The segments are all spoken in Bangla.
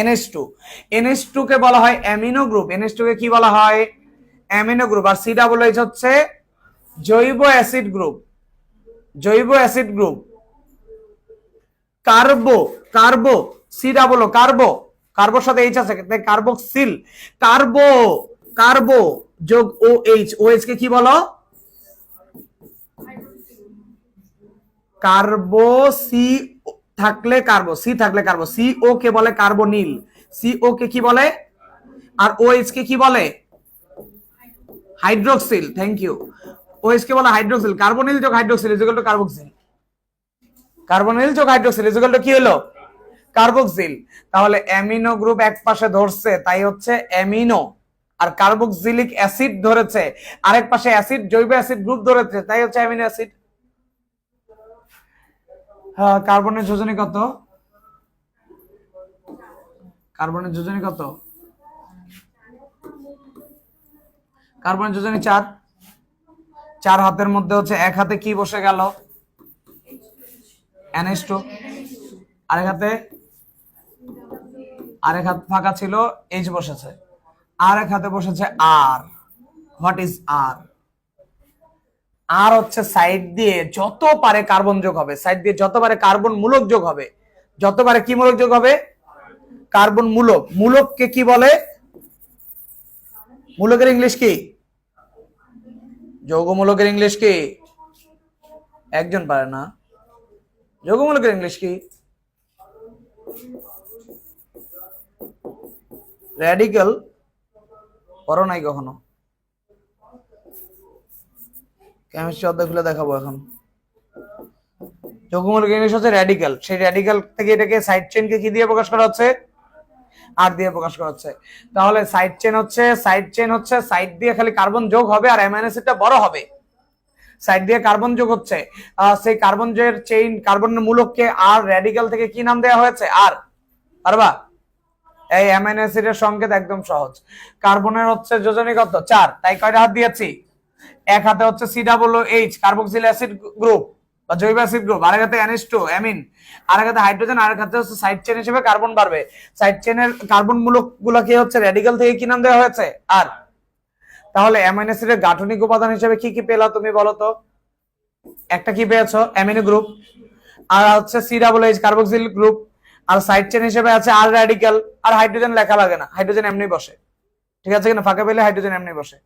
এনএস টু এনএস টু কে বলা হয় অ্যামিনো গ্রুপ এনএস টু কে কি বলা হয়? অ্যামিনো গ্রুপ আর সি ডাবল এইচ হচ্ছে জৈব অ্যাসিড গ্রুপ জৈব অ্যাসিড গ্রুপ কার্বো কার্বো সি ডাবল কার্বো। কার্বোর সাথে এইচ আছে, তাই কার্বক্সিল কার্বো কার্বো যোগ ও এইচ ও এইচ কে কি বলো? কার্বো সি থাকলে কার্বো, সি থাকলে কার্বো, সি ও কে বলে কার্বনিল সি ও কে কি বলে? আর ও এইচ কে কি বলে? Hydroxyl thank you O H কে বলে হাইড্রোক্সিল কার্বনিল যোগ hydroxyl is to carboxyl carbonyl যোগ হাইড্রোক্সিল ইজ টু কি হলো? কার্বক্সিল তাহলে অ্যামিনো গ্রুপ এক পাশে ধরছে, তাই হচ্ছে অ্যামিনো। আর কার্বক্সিলিক অ্যাসিড ধরেছে, আরেক পাশে অ্যাসিড জৈব অ্যাসিড গ্রুপ ধরেছে, তাই হচ্ছে অ্যামিনো অ্যাসিড কার্বনের যোজনী কত? কার্বনের যোজনী কত? কার্বনের যোজনী চার। চার হাতের মধ্যে হচ্ছে এক হাতে কি বসে গেল? এনএস টু আরেক হাতে? আরেক হাত ফাঁকা ছিল, এইচ বসেছে। আরেক হাতে বসেছে আর। হোয়াট ইজ আর? আর হচ্ছে সাইড দিয়ে যত পারে কার্বন যোগ হবে সাইড দিয়ে যত পারে কার্বন মূলক যোগ হবে, যত পারে কি মূলক যোগ হবে? কার্বন মূলক। মূলককে কি বলে? মূলকের ইংলিশ কি? যৌগমূলকের ইংলিশ কি? একজন পারে না। যৌগমূলকের ইংলিশ কি? র্যাডিক্যাল পড়ো নাই কখনো। কেমিস্ট্রি অধ্যায় দেখাবো এখন। যৌগমূলক ইংলিশ হচ্ছে র্যাডিক্যাল সেই র্যাডিক্যাল থেকে এটাকে সাইড চেনকে কি দিয়ে প্রকাশ করা হচ্ছে? আর দিয়ে প্রকাশ করা হচ্ছে। তাহলে সাইড চেন হচ্ছে সাইড চেন হচ্ছে সাইড দিয়ে খালি কার্বন যোগ হবে আর অ্যামাইনো অ্যাসিডটা বড় হবে। সাইড দিয়ে কার্বন যোগ হচ্ছে। সেই কার্বন যে চেইন কার্বনের মূলককে আর র্যাডিক্যাল থেকে কি নাম দেওয়া হয়েছে? আর পারবা? এই অ্যামাইনো অ্যাসিডের সংকেত একদম সহজ। কার্বনের হচ্ছে যোজনী চার। তাই কয়টা হাত দিয়েছি? এক হাতে হচ্ছে C double H carboxyl acid group বা জৈব অ্যাসিড গ্রুপ আরেক হাতে অ্যানিস টু অ্যামিন, আরেক হাতে হাইড্রোজেন, আরেক হাতে হচ্ছে সাইড চেন হিসেবে কার্বন বাড়বে। সাইড চেনের কার্বন মূলক গুলাকে হচ্ছে? র্যাডিক্যাল থেকে কি নাম দেওয়া হয়েছে? আর। তাহলে অ্যামাইনো অ্যাসিডের গাঠনিক উপাদান হিসেবে কি কি পেলা তুমি বলো তো? একটা কি পেয়েছ? অ্যামিনো গ্রুপ আর হচ্ছে C double H carboxyl group আর সাইড চেন হিসেবে আছে আর র্যাডিক্যাল আর হাইড্রোজেন লেখা লাগে না হাইড্রোজেন এমনি বসে। ঠিক আছে কিনা? ফাঁকা পেলে হাইড্রোজেন এমনি বসে।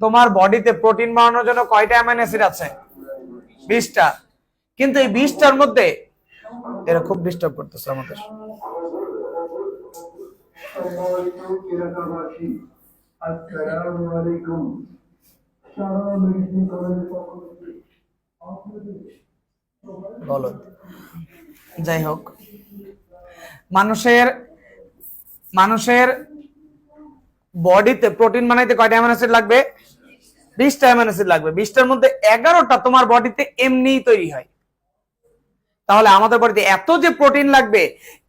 তোমার বডিতে প্রোটিন বানানোর জন্য কয়টা অ্যামাইনো অ্যাসিড আছে? বিশটা। কিন্তু এই বিশটার মধ্যে, এরা খুব ডিস্টার্ব করতেছে আমাদের। যাই হোক। মানুষের মানুষের বডিতে প্রোটিন বানাইতে কয়টা অ্যামাইনো অ্যাসিড লাগবে? বিশটা অ্যামাইনো অ্যাসিড লাগবে। বিশটার মধ্যে এগারোটা তোমার বডিতে এমনিই তৈরি হয়। তাহলে আমাদের বডিতে এত যে প্রোটিন লাগবে,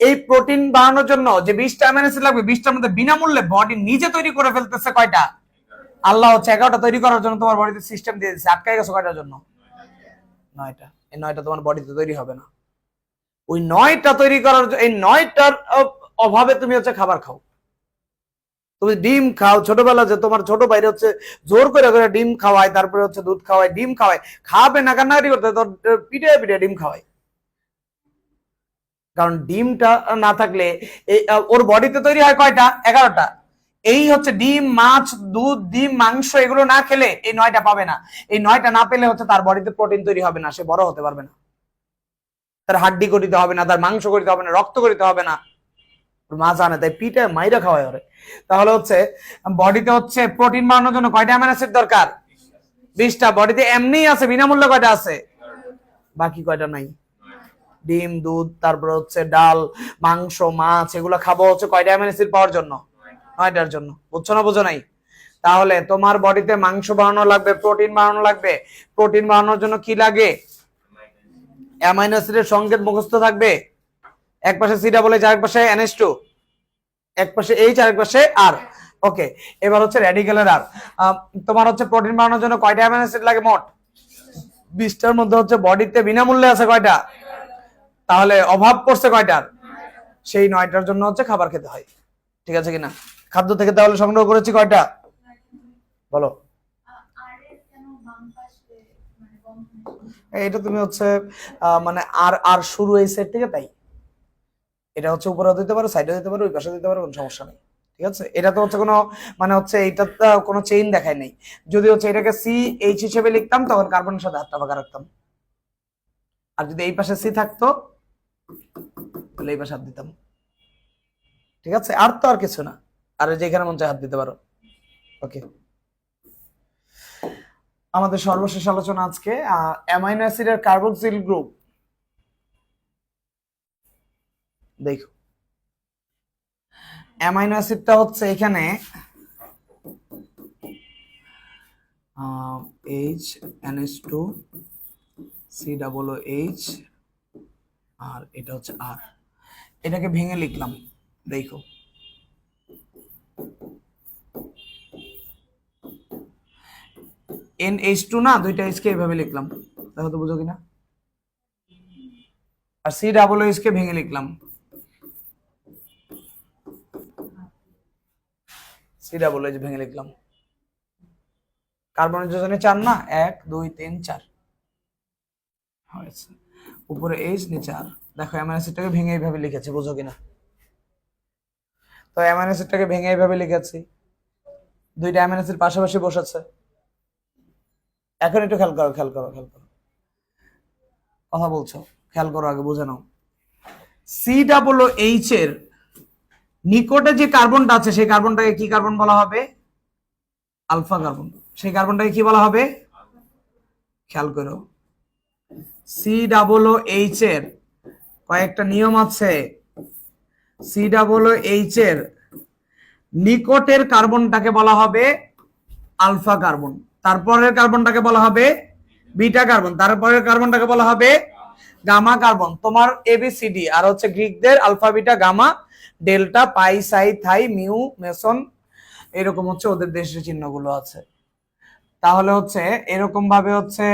এই প্রোটিন বানানোর জন্য যে বিশটা অ্যামাইনো অ্যাসিড লাগবে, বিশটার মধ্যে বিনামূল্যে বডি নিজে তৈরি করে ফেলতেছে কয়টা? আল্লাহ হচ্ছে এগারোটা তৈরি করার জন্য তোমার বডিতে সিস্টেম দিয়ে দিচ্ছে আটকাই গেছে কয়টার জন্য? নয়টা। এই নয়টা তোমার বডিতে তৈরি হবে না। ওই নয়টা তৈরি করার এই নয়টার অভাবে তুমি হচ্ছে খাবার খাও। তুমি ডিম খাও, ছোটবেলা যে তোমার ছোট বাইরে হচ্ছে জোর করে করে ডিম খাওয়ায়, তারপরে হচ্ছে দুধ খাওয়ায়, ডিম খাওয়ায়, খাবে না, কান্নাকাটি করতে, তোর পিঠে পিঠে ডিম খাওয়ায়। কারণ ডিমটা না থাকলে ওর বডিতে তৈরি হয় কয়টা? এগারোটা। এই হচ্ছে ডিম, মাছ, দুধ, ডিম, মাংস, এগুলো না খেলে এই নয়টা পাবে না। এই নয়টা না পেলে হচ্ছে তার বডিতে প্রোটিন তৈরি হবে না, সে বড় হতে পারবে না। তার হাড্ডি করিতে হবে না, তার মাংস করিতে হবে না, রক্ত করিতে হবে না। মা জানে, তাই পিঠে মাইরা খাওয়াই ওরে। তাহলে হচ্ছে বডিতে হচ্ছে প্রোটিন বানানোর জন্য কয়টা অ্যামাইনো অ্যাসিড দরকার? বিশটা। বডিতে এমনিই আছে, বিনামূল্যে কয়টা আছে? বাকি কয়টা নাই? ডিম, দুধ, তারপর হচ্ছে ডাল, মাংস, মাছ, এগুলো খাব হচ্ছে কয়টা অ্যামাইনো অ্যাসিড পাওয়ার জন্য? নয়টার জন্য। বুঝছ না বুঝো নাই? তাহলে তোমার বডিতে মাংস বানানো লাগবে প্রোটিন বানানো লাগবে। প্রোটিন বানানোর জন্য কি লাগে? অ্যামাইনো অ্যাসিডের সংকেত মুখস্থ থাকবে? এক পাশে সি ডাবল এইচ আরেক পাশে এনএস টু এক পাশে এইচ আরেক পাশে আর ওকে এবার হচ্ছে র্যাডিক্যালের আর তোমার হচ্ছে প্রোটিন বানানোর জন্য কয়টা অ্যামাইনো অ্যাসিড লাগে মোট? বিশটার মধ্যে হচ্ছে বডিতে বিনামূল্যে আছে কয়টা? তাহলে অভাব পড়ছে কয়টার? সেই নয়টার জন্য হচ্ছে খাবার খেতে হয়। ঠিক আছে কিনা? খাদ্য থেকে তাহলে সংগ্রহ করেছি কয়টা? বলো। এটা তুমি হচ্ছে মানে আর আর শুরু এই সেট থেকে তাই। এটা হচ্ছে উপরে দিতে পারো সাইডে দিতে পারো, ওই পাশে দিতে পারো, কোনো সমস্যা নেই। ঠিক আছে? এটা তো হচ্ছে কোনো মানে হচ্ছে এইটা তো কোনো চেইন দেখায় নেই। যদি হচ্ছে এটাকে সি এইচ হিসেবে লিখতাম, তখন কার্বনের সাথে হাতটা পাকা রাখতাম। আর যদি এই পাশে সি থাকতো, তাহলে এই পাশে হাত দিতাম। ঠিক আছে? আর তো আর কিছু না। আর যেখানে মন চায় হাত দিতে পারো। ওকে আমাদের সর্বশেষ আলোচনা আজকে অ্যামাইনো অ্যাসিডের কার্বক্সিল গ্রুপ দেখো। অ্যামাইনো অ্যাসিডটা হচ্ছে এখানে H NH two C double H আর এটা হচ্ছে আর এটাকে ভেঙে লিখলাম, দেখো। এন এইচ টু না, দুইটা এইচ কে এইভাবে লিখলাম। দেখো তো বুঝো কিনা? আর সি ডাবল এইচ কে ভেঙে লিখলাম। সি ডাবল এইচ ভেঙে লিখলাম। কার্বনের যোজনে চার না? এক, দুই, তিন, চার। হয়েছে। উপরে এইচ নিচে আর দেখো অ্যামাইনো অ্যাসিডটাকে ভেঙে এইভাবে লিখেছি, বুঝো কিনা? তো অ্যামাইনো অ্যাসিডটাকে ভেঙে এইভাবে লিখেছি। দুইটা অ্যাসিড পাশাপাশি বসেছে। এখন একটু খেয়াল করো খেয়াল করো খেয়াল করো। কথা বলছো, খেয়াল করো আগে, বুঝে নাও। সি ডাবল এইচ এর নিকটে যে কার্বনটা আছে, সেই কার্বনটাকে কি কার্বন বলা হবে? Alpha carbon. সেই কার্বনটাকে কি বলা হবে? খেয়াল করো। সি ডাবল এইচ এর কয়েকটা নিয়ম আছে। সি ডাবল এইচ এর নিকটের কার্বনটাকে বলা হবে আলফা কার্বন। তারপরের কার্বনটাকে বলা হবে বিটা কার্বন। তারপরের কার্বনটাকে বলা হবে গামা কার্বন। তোমার এবিসিডি আর হচ্ছে গ্রিকদের alpha, beta, gamma delta, pi, psi, থাই, মিউ, মেসন, এরকম হচ্ছে ওদের দেশের চিহ্নগুলো আছে। তাহলে হচ্ছে এরকম ভাবে হচ্ছে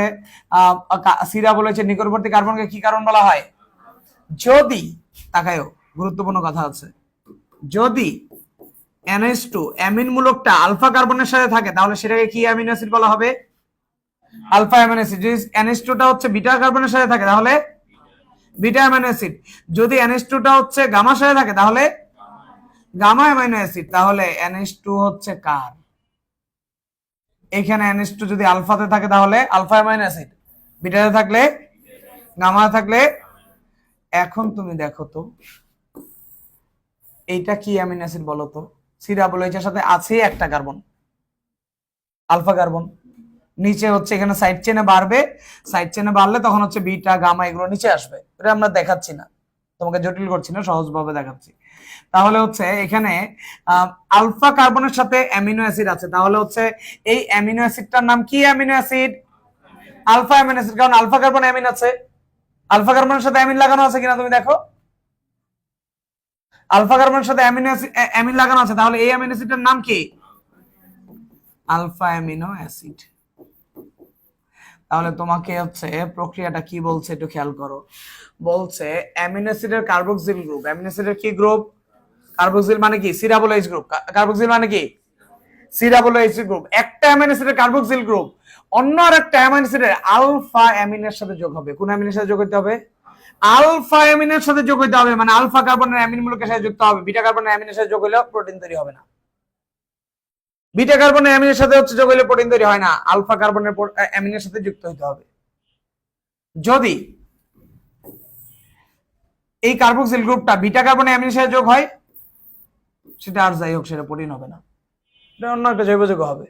সিরা বলেছে নিকটবর্তী কার্বনকে কি কার্বন বলা হয়? যদি তাকায়ও গুরুত্বপূর্ণ কথা আছে। যদি এনএস টু অ্যামিন মূলকটা আলফা কার্বনের সাথে থাকে, তাহলে সেটাকে কি অ্যামিনো অ্যাসিড বলা হবে? আলফা অ্যামিনো অ্যাসিড, যদি এনএস টুটা হচ্ছে বিটা কার্বনের সাথে থাকে, তাহলে বিটা অ্যামিনো অ্যাসিড। যদি এনএস টুটা হচ্ছে গামার সাথে থাকে, তাহলে? Gamma amino acid. তাহলে এনএস টু হচ্ছে কার? এখানে এনএস টু যদি আলফাতে থাকে, তাহলে আলফা অ্যামিনো অ্যাসিড। বিটাতে থাকলে? গামা থাকলে? এখন তুমি দেখো তো, এইটা কি অ্যামিনো অ্যাসিড বলো তো? সিরা বলো এটার সাথে আছে একটা কার্বন, আলফা কার্বন। নিচে হচ্ছে এখানে সাইড চেনে বাড়বে। সাইড চেনে বাড়লে তখন হচ্ছে বিটা গামা এগুলো নিচে আসবে। এটা আমরা দেখাচ্ছি না। তোমাকে জটিল করছি না, সহজভাবে দেখাচ্ছি। তাহলে হচ্ছে এখানে আলফা কার্বনের সাথে অ্যামিনো অ্যাসিড আছে। তাহলে হচ্ছে এই অ্যামিনো অ্যাসিডটার নাম কি amino acid alpha amino acid কারণ আলফা কার্বন অ্যামিন আছে। আলফা কার্বনের সাথে অ্যামিন লাগানো আছে কিনা তুমি দেখো। আলফা কার্বনের সাথে অ্যামিনো অ্যামিন লাগানো আছে। তাহলে এই অ্যামিনো অ্যাসিডের নাম কি? আলফা অ্যামিনো অ্যাসিড তাহলে তোমাকে হচ্ছে প্রক্রিয়াটা কি বলছে একটু খেয়াল করো। বলছে অ্যামিনো অ্যাসিডের কার্বক্সিল গ্রুপ অ্যামিনো অ্যাসিডের কি গ্রুপ কার্বক্সিল মানে কি? সিরাবল এইচ গ্রুপ কার্বক্সিল মানে কি? সিরাবল এইচ গ্রুপ একটা অ্যামিনো অ্যাসিডের কার্বক্সিল গ্রুপ অন্য আর একটা অ্যামিনো অ্যাসিডের আলফা অ্যামিনের সাথে যোগ হবে। কোন অ্যামিনের সাথে যোগ করতে হবে? আলফা অ্যামিনের সাথে যোগ হইতে হবে। মানে আলফা কার্বনের অ্যামিন মূলকের সাথে যুক্ত হবে। বিটা কার্বনের অ্যামিনের সাথে যোগ হলেও প্রোটিন তৈরি হবে না। বিটা কার্বনের অ্যামিনের সাথে হচ্ছে যোগ হলে প্রোটিন তৈরি হয় না আলফা কার্বনের অ্যামিনের সাথে যুক্ত হতে হবে। যদি এই কার্বক্সিল গ্রুপটা বিটা কার্বনের অ্যামিনের সাথে যোগ হয়, সেটা আর যাই হোক, সেটা প্রোটিন হবে না। এটা অন্য একটা জৈব যৌগ হবে।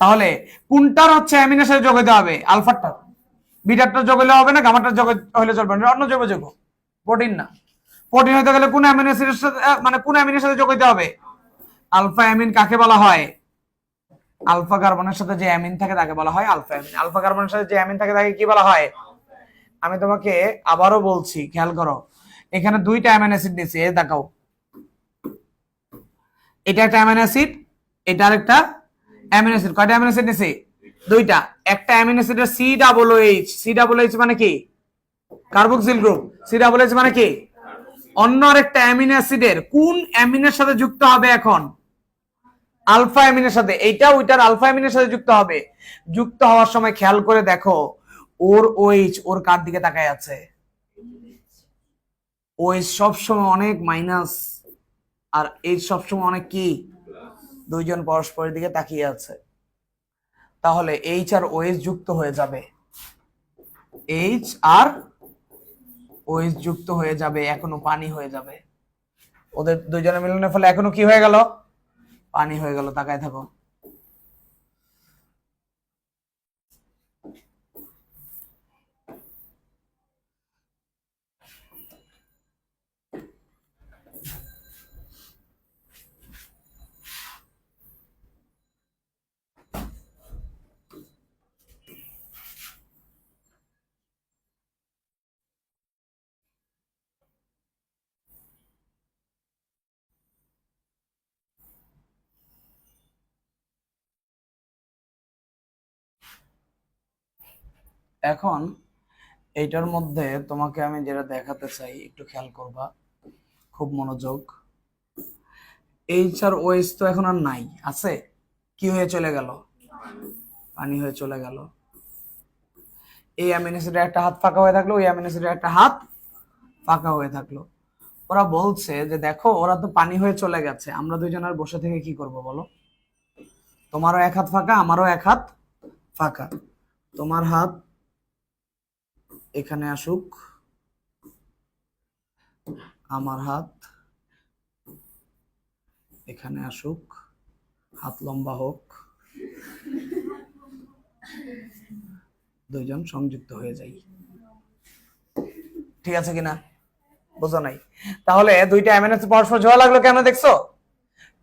তাহলে কোনটার হচ্ছে অ্যামিনের সাথে যোগ হতে হবে? আলফারটা বিটারটা যোগ হলে হবে না গামাটার যোগ হলে চলবে না অন্য জৈব যৌগ। প্রোটিন না। প্রোটিন হতে গেলে কোন অ্যামিনো অ্যাসিডের সাথে মানে কোন অ্যামিনের সাথে যোগ হতে হবে? আলফা অ্যামিন কাকে বলা হয়? আলফা কার্বনের সাথে যে অ্যামিন থাকে তাকে বলা হয় আলফা অ্যামিন। আলফা কার্বনের সাথে যে অ্যামিন থাকে তাকে কি বলা হয়? আমি তোমাকে আবারও বলছি, খেয়াল করো। এখানে দুইটা অ্যামিনো অ্যাসিড দিয়েছি এই দেখাও। এটা একটা অ্যামিনো অ্যাসিড, এটা আরেকটা অ্যামিনো অ্যাসিড। কয়টা অ্যামিনো অ্যাসিড নিয়েছি? দুইটা। একটা অ্যামিনো অ্যাসিডের C double H C double H মানে কি? Carboxyl group C double H মানে কি? অন্য আরেকটা অ্যামিনো অ্যাসিডের কোন অ্যামিনের সাথে যুক্ত হবে এখন? আলফা অ্যামিনের সাথে, এইটা ওইটার আলফা অ্যামিনের সাথে যুক্ত হবে। যুক্ত হওয়ার সময় খেয়াল করে দেখো, ওর ওইচ ওর কার দিকে তাকায় আছে? ওইচ সবসময় অনেক মাইনাস, আর এইচ সবসময় অনেক কি? দুইজন পরস্পরের দিকে তাকিয়ে আছে। তাহলে এইচ আর ওএস যুক্ত হয়ে যাবে। এইচ আর ওএস যুক্ত হয়ে যাবে, এখনও পানি হয়ে যাবে। ওদের দুইজনের মিলনের ফলে এখনও কি হয়ে গেল? পানি হয়ে গেল তাকায় থাকো। এখন এইটার মধ্যে তোমাকে আমি যেটা দেখাতে চাই, একটু খেয়াল করবা, খুব মনোযোগ। এইচ আর ওএস তো এখন আর নাই, আছে? কি হয়ে চলে গেল? পানি হয়ে চলে গেল। এই একটা হাত ফাঁকা হয়ে থাকল, ওই অ্যামিনোসিডের একটা হাত ফাঁকা হয়ে থাকল। ওরা বলছে যে, দেখো, ওরা তো পানি হয়ে চলে গেছে, আমরা দুইজন আর বসে থেকে কি করব বলো? তোমারও এক হাত ফাঁকা, আমারও এক হাত ফাঁকা। তোমার হাত এখানে আসুক। আমার হাত এখানে আসুক। হাত লম্বা হোক। দুইজন সংযুক্ত হয়ে যাই। ঠিক আছে কিনা? বোঝো নাই। তাহলে দুইটা অ্যামিনো পরস্পর জোড়া লাগল কেন দেখছ?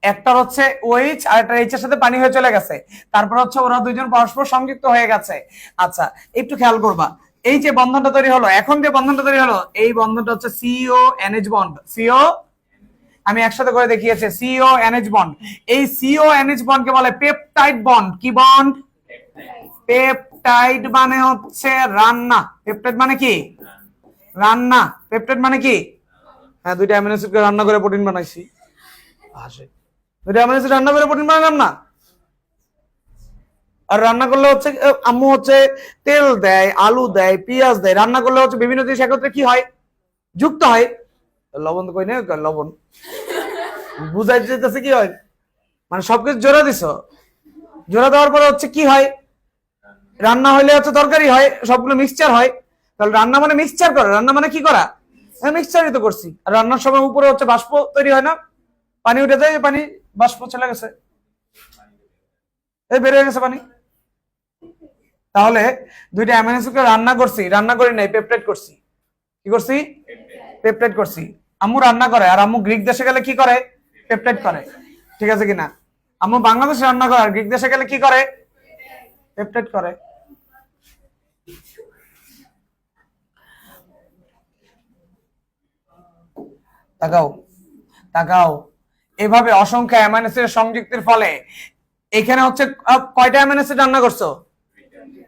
একটা হচ্ছে ওইচ আর একটা এইচ এর সাথে পানি হয়ে চলে গেছে। তারপর হচ্ছে ওরা দুইজন পরস্পর সংযুক্ত হয়ে গেছে। আচ্ছা একটু খেয়াল করবা। এই যে বন্ধনটা তৈরি হলো, এখন যে বন্ধনটা তৈরি হলো, এই বন্ধনটা হচ্ছে সিও এনএইচ বন্ড সিও আমি একসাথে করে দেখিয়েছি সিও এনএইচ বন্ড এই সিও এনএইচ বন্ডকে বলে পেপটাইড বন্ড কি বন্ড পেপটাইড মানে হচ্ছে রান্না। পেপটাইড মানে কি? রান্না। পেপটাইড মানে কি? হ্যাঁ দুইটা অ্যামিনো অ্যাসিডকে রান্না করে প্রোটিন বানাইছি। আসে। দুইটা অ্যামিনো অ্যাসিড রান্না করে প্রোটিন বানালাম না? আর রান্না করলে হচ্ছে আম্মু হচ্ছে তেল দেয়, আলু দেয়, পেঁয়াজ দেয়। রান্না করলে হচ্ছে বিভিন্ন জিনিস একত্রে কি হয়? যুক্ত হয়। লবণ তো কই না লবণ? বুঝাই যেতেছে কি হয়? মানে সবকিছু জোড়া দিছ। জোড়া দেওয়ার পরে হচ্ছে কি হয়? রান্না হইলে হচ্ছে তরকারি হয়, সবগুলো মিক্সচার হয়। তাহলে রান্না মানে মিক্সচার করা। রান্না মানে কি করা? মিক্সচারই তো করছি। আর রান্নার সময় উপরে হচ্ছে বাষ্প তৈরি হয় না? পানি উঠে যায় পানি বাষ্প চলে গেছে। এই বের হয়ে গেছে পানি। তাহলে দুইটা অ্যামিনো অ্যাসিডকে রান্না করছি, রান্না করি নাই পেপটাইড করছি। কি করছি? পেপটাইড করছি। আম্মু রান্না করে, আর আম্মু গ্রিক দেশে গেলে কি করে? পেপটাইড করে। ঠিক আছে কিনা? আম্মু বাংলাদেশে রান্না করে, আর গ্রিক দেশে গেলে কি করে? পেপটাইড করে। তাকাও তাকাও। এভাবে অসংখ্য অ্যামাইনো সংযুক্তির ফলে এখানে হচ্ছে কয়টা অ্যামাইনো রান্না করছ?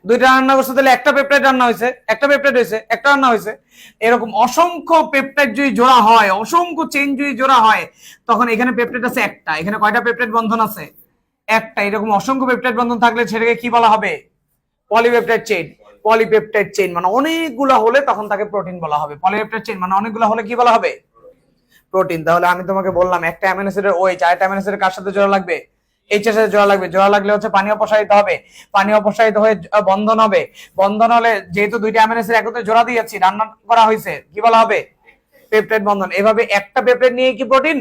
দুইটা রান্না করছ, তাহলে একটা পেপটাইড রান্না হয়েছে, একটা পেপটাইড হয়েছে, একটা রান্না হয়েছে। এরকম অসংখ্য পেপটাইড যদি জোড়া হয়, অসংখ্য চেন যদি জোড়া হয়, তখন এখানে পেপটাইড আছে একটা। এখানে কয়টা পেপটাইড বন্ধন আছে? একটা। এরকম অসংখ্য পেপটাইড বন্ধন থাকলে সেটাকে কি বলা হবে? পলিপেপটাইড চেইন পলিপেপটাইড চেইন মানে অনেকগুলো হলে তখন তাকে প্রোটিন বলা হবে। পলিপেপটাইড চেইন মানে অনেকগুলো হলে কি বলা হবে? প্রোটিন তাহলে আমি তোমাকে বললাম, একটা অ্যামিনো অ্যাসিডের ওই চারটা অ্যামিনো অ্যাসিডের কার সাথে জোড়া লাগবে? এইচ এর জোড়া লাগবে। জোড়া লাগলে হচ্ছে পানি অপসারিত হবে। পানি অপসারিত হয়ে বন্ধন হবে। বন্ধন হলে যেহেতু দুইটা অ্যামিনো অ্যাসিড একত্রে জোড়া দিয়েছি, রান্না করা হয়েছে, কি বলা হবে? পেপটাইড বন্ধন। এভাবে একটা পেপটাইড নিয়ে কি প্রোটিন